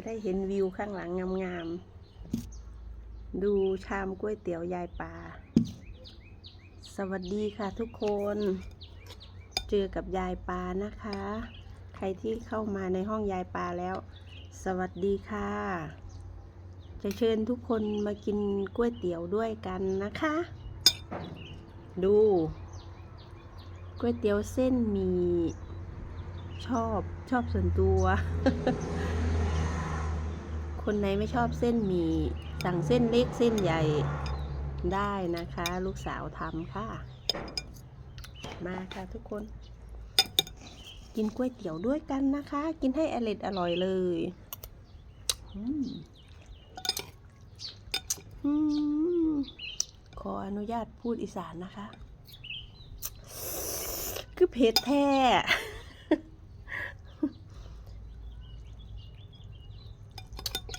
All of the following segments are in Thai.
จะได้เห็นวิวข้างหลังงามๆ ดูชามก๋วยเตี๋ยวยายปาสวัสดีค่ะทุกคน เจอกับยายปานะคะ ใครที่เข้ามาในห้องยายปาแล้ว สวัสดีค่ะ จะเชิญทุกคนมากินก๋วยเตี๋ยวด้วยกันนะคะ ดูก๋วยเตี๋ยวเส้นมีชอบชอบส่วนตัว คนไหนไม่ชอบเส้นหมี่สั่งเส้นเล็กเส้นใหญ่ได้นะคะ ลูกสาวทำค่ะ มาค่ะทุกคน กินก๋วยเตี๋ยวด้วยกันนะคะ กินให้อร่อยอร่อยเลยขออนุญาตพูดอีสานนะคะ คือเผ็ดแท้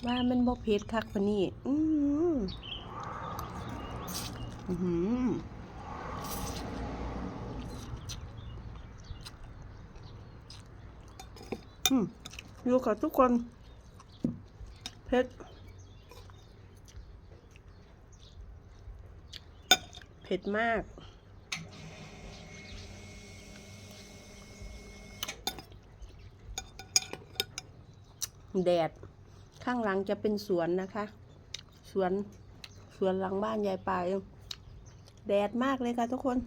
ว่ามันบ่เผ็ดคักปะนี่อืมอืมอยู่กับทุกคนเผ็ดเผ็ดมาก แดด ข้างหลังจะเป็นสวนนะคะ สวนสวนหลังบ้านยายปลายแดดมากเลยค่ะทุกคน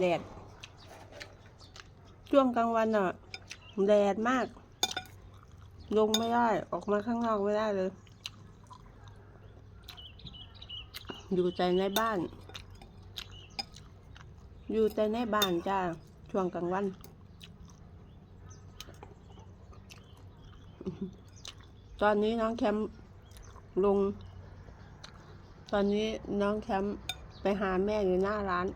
แดด ช่วงกลางวันอะ แดดมาก ลงไม่ได้ออกมาข้างนอกไม่ได้เลย อยู่แต่ในบ้าน อยู่แต่ในบ้านจ้าช่วงกลางวัน ตอนนี้น้องแคมลง ตอนนี้น้องแคมไปหาแม่อยู่หน้าร้าน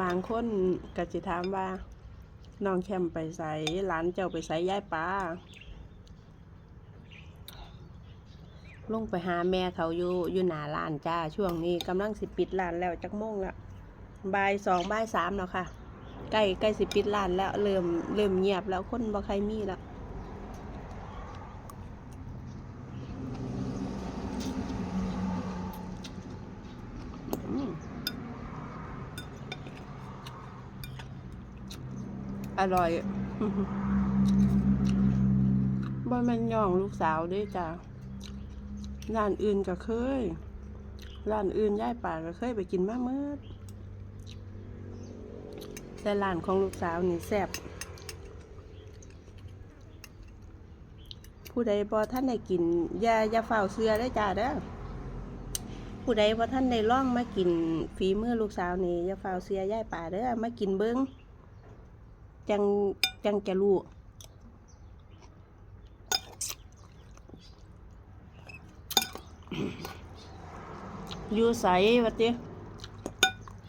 บางคนก็จะถามว่าน้องแคมไปใส่ร้านเจ้าไปใส่ย้ายป้าลงไปหาแม่เขาอยู่อยู่หน้าร้านจ้า ช่วงนี้กำลังสิปิดร้านแล้วจักโมงล้วบ่ายสองบ่ายสามแล้วค่ะ ใกล้ใกล้สิปิดร้านแล้วเริ่มเริ่มเงียบแล้วคนบ่ใครมีแล้วอร่อยบ่แมันย่องลูกสาวด้วยจ้ะร้านอื่นก็เคยร้านอื่นย่ายป่าก็เคยไปกินมาเมื่อ แต่ร้านของลูกสาวนี่แซ่บผู้ใดบอท่านได้กินอย่าอย่าเฝ้าเสือได้จ้าเด้อผู้ใดบอท่านได้ล่องมากินฝีมือลูกสาวนี่อย่าเฝ้าเสือย่ายป่าเด้อมากินเบิ้งจังจังจะรู้อยู่ใสวะติ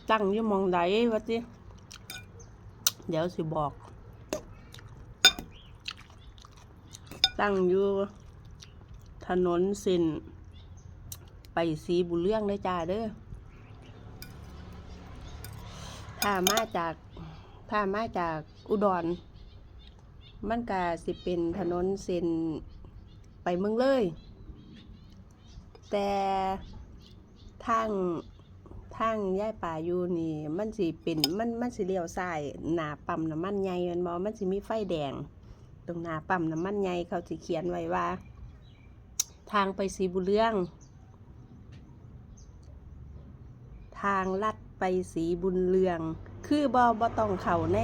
ตั้งอยู่มองใดวะติ เดี๋ยวสิบอก ตั้งอยู่ถนนส้นไปสีบุเรื่องเลยจ้าเด้อถ้ามาจากถ้ามาจากอุดร มันก็สิเป็นถนนเส้นไปเมืองเลย แต่ทาง ทางย่ายป่าอยู่นี่ มันสิเป็นมันมันสิเลี้ยวซ้ายหน้าปั๊มน้ำมันใหญ่มันบ่มันสิมีไฟแดง ตรงหน้าปั๊มน้ำมันใหญ่เขาสิเขียนไว้ว่า ทางไปสีบุญเรื่อง ทางลัดไปสีบุญเรือง คือบอบอต้องเขาใน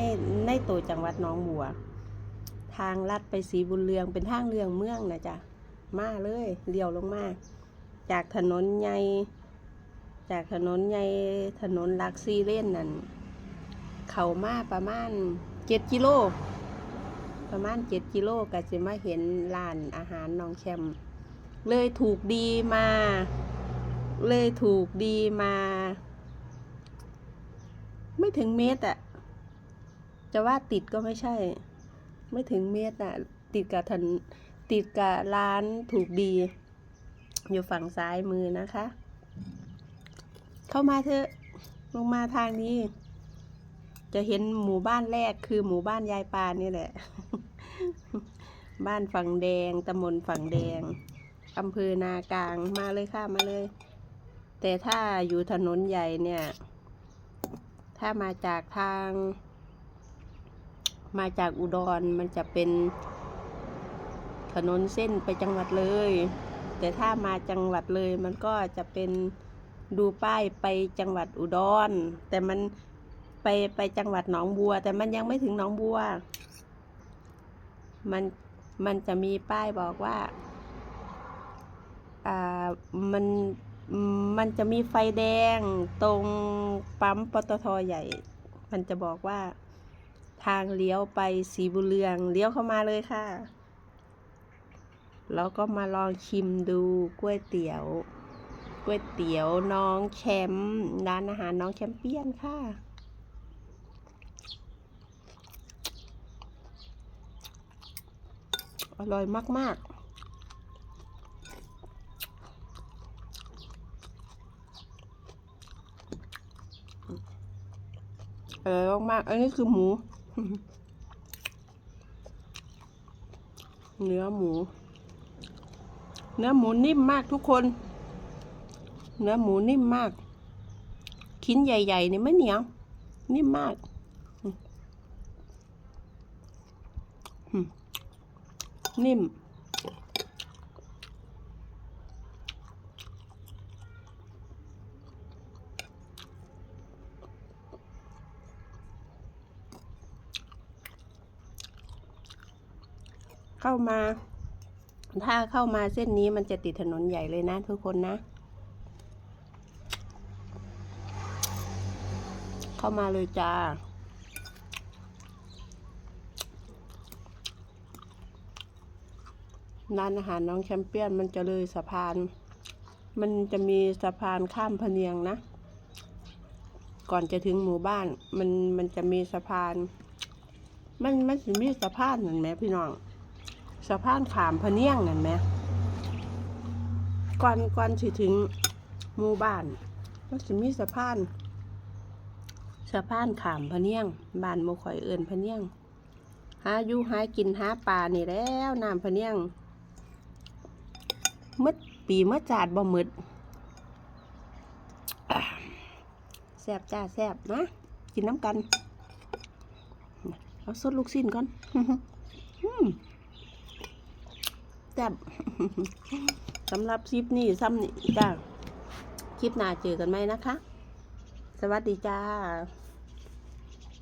ในตัวจังหวัดน้องบัว ทางลัดไปสีบุญเรืองเป็นทางเรืองเมืองนะจ๊ะมาเลยเลี้ยวลงมา จากถนนใหญ่ จากถนนใหญ่ถนนลักซีเล่นนั่นเขามาประมาณเจ็ดกิโลประมาณเจ็ดกิโลก็จะมาเห็นร้านอาหารน้องแคมเลยถูกดีมา เลยถูกดีมา ไม่ถึงเมตรอะจะว่าติดก็ไม่ใช่ ไม่ถึงเมตรอะติดกับถนนติดกับร้านถูกดี อยู่ฝั่งซ้ายมือนะคะ เข้ามาเถอะลงมาทางนี้ จะเห็นหมู่บ้านแรกคือหมู่บ้านยายปานนี่แหละ บ้านฝั่งแดงตำบลฝั่งแดงอำเภอนากลางมาเลยค่ะมาเลย แต่ถ้าอยู่ถนนใหญ่เนี่ย ถ้ามาจากทาง มาจากอุดรมันจะเป็น ถนนเส้นไปจังหวัดเลย แต่ถ้ามาจังหวัดเลยมันก็จะเป็น ดูป้ายไปจังหวัดอุดร แต่มันไปไปจังหวัดหนองบัว แต่มันยังไม่ถึงหนองบัว มันมันจะมีป้ายบอกว่า อ่า มัน มันจะมีไฟแดงตรงปั๊มปตทใหญ่ มันจะบอกว่าทางเลี้ยวไปสีบุเรืองเลี้ยวเข้ามาเลยค่ะ แล้วก็มาลองชิมดูก๋วยเตี๋ยว ก๋วยเตี๋ยวน้องแชมป์ร้านอาหารน้องแชมเปี้ยนค่ะ อร่อยมาก ๆอร่อยมากๆอันนี้คือหมู เนื้อหมู เนื้อหมูนิ่มมากทุกคน เนื้อหมูนิ่มมาก ชิ้นใหญ่ๆนี่ไม่เหนียว นิ่มมากนิ่ม เข้ามา ถ้าเข้ามาเส้นนี้มันจะติดถนนใหญ่เลยนะทุกคนนะ เข้ามาเลยจ้า ร้านอาหารน้องแชมเปี้ยนมันจะเลยสะพาน มันจะมีสะพานข้ามพเนียงนะ ก่อนจะถึงหมู่บ้าน มันมันจะมีสะพาน มันมันจะมีสะพานเห็นไหมพี่น้อง สะพานขามพเนียงนั่นไหมก่อนก่อนสิถึงหมู่บ้านมันจะมีสะพาน สะพานขามพะเนียงบ้านโมข่อยเอิญพะเนียงหาอยู่หากินหาปลานี่แล้วน้ำพะเนียงมืดปีมื่อจาดบ่มืดแซบจ้าแซบนะกินน้ำกันเอาสดลูกสิ้นก่อนแซ่บสำหรับคลิปนี้ซ้ำนี่จ้าคลิปหน้าเจอกันไหมนะคะ สวัสดีจ้า